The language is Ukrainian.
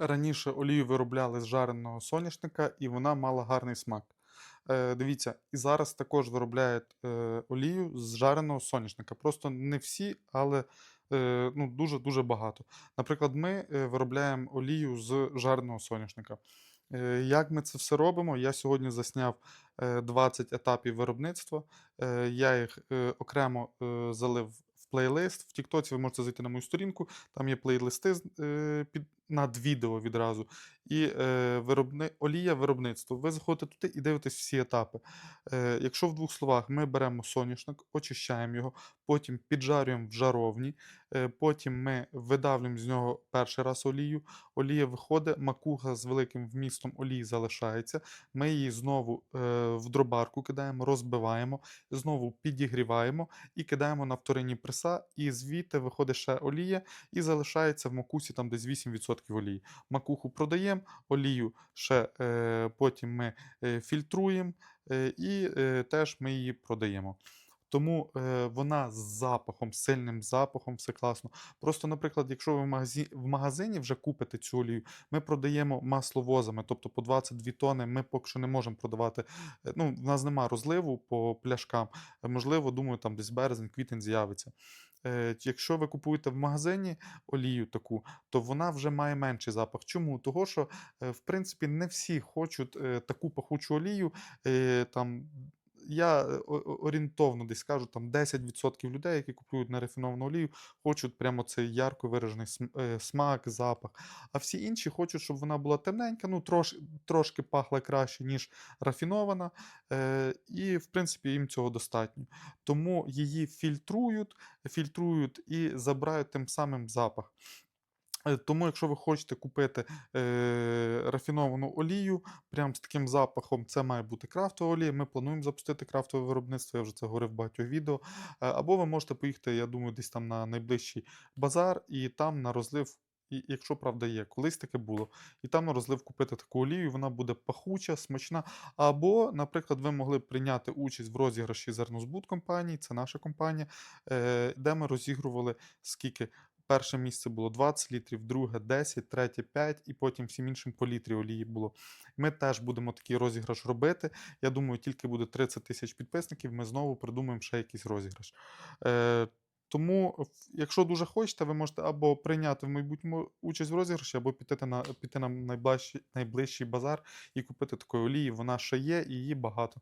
Раніше олію виробляли з жареного соняшника, і вона мала гарний смак. Е, дивіться, і зараз також виробляють е, олію з жареного соняшника. Просто не всі, але е, ну, дуже-дуже багато. Наприклад, ми е, виробляємо олію з жареного соняшника. Е, Як ми це все робимо? Я сьогодні засняв е, 20 етапів виробництва. Е, Я їх е, окремо е, залив плейлист. В Тіктоці ви можете зайти на мою сторінку, там є плейлисти е, під, над відео відразу. І е, виробни, олія виробництво. Ви заходите туди і дивитесь всі етапи. Е, якщо в двох словах ми беремо соняшник, очищаємо його, потім піджарюємо в жаровні, е, потім ми видавлюємо з нього перший раз олію. Олія виходить, макуха з великим вмістом олії залишається. Ми її знову е, в дробарку кидаємо, розбиваємо, знову підігріваємо і кидаємо на вторинні преса, і звідти виходить ще олія, і залишається в макусі там десь 8% олії. Макуху продаємо, олію ще е, потім ми е, фільтруємо е, і теж ми її продаємо. Тому е, вона з запахом, сильним запахом, все класно. Просто, наприклад, якщо ви в магазині, в магазині вже купите цю олію, ми продаємо масловозами, тобто по 22 тони ми поки що не можемо продавати. Е, Ну, в нас немає розливу по пляшкам. Е, Можливо, думаю, там десь березень, квітень з'явиться. Е, Якщо ви купуєте в магазині олію таку, то вона вже має менший запах. Чому? Того, що в принципі не всі хочуть таку пахучу олію. Там я е, орієнтовно десь скажу, там 10% людей, які купують нерафіновану олію, хочуть прямо цей ярко виражений е, смак, запах. А всі інші хочуть, щоб вона була темненька, ну трош, трошки пахла краще, ніж рафінована. Е, і, в принципі, їм цього достатньо. Тому її фільтрують, фільтрують і забирають тим самим запах. Е, Тому, якщо ви хочете купити е, рафіновану олію, прям з таким запахом, це має бути крафтова олія. Ми плануємо запустити крафтове виробництво, я вже це говорив в багатьох відео. Е, або ви можете поїхати, я думаю, десь там на найближчий базар і там на розлив. І якщо правда є, колись таке було, і там на розлив купити таку олію, вона буде пахуча, смачна. Або, наприклад, ви могли б прийняти участь в розіграші зернозбут компанії, це наша компанія, е, де ми розігрували скільки Перше місце було 20 літрів, друге 10, третє 5 і потім всім іншим по літрі олії було. Ми теж будемо такий розіграш робити. Я думаю, тільки буде 30 тисяч підписників, ми знову придумаємо ще якийсь розіграш. Е, тому, якщо дуже хочете, ви можете або прийняти в майбутньому участь в розіграші, або піти на, піти на найближчий, найближчий базар і купити такої олії. Вона ще є і її багато.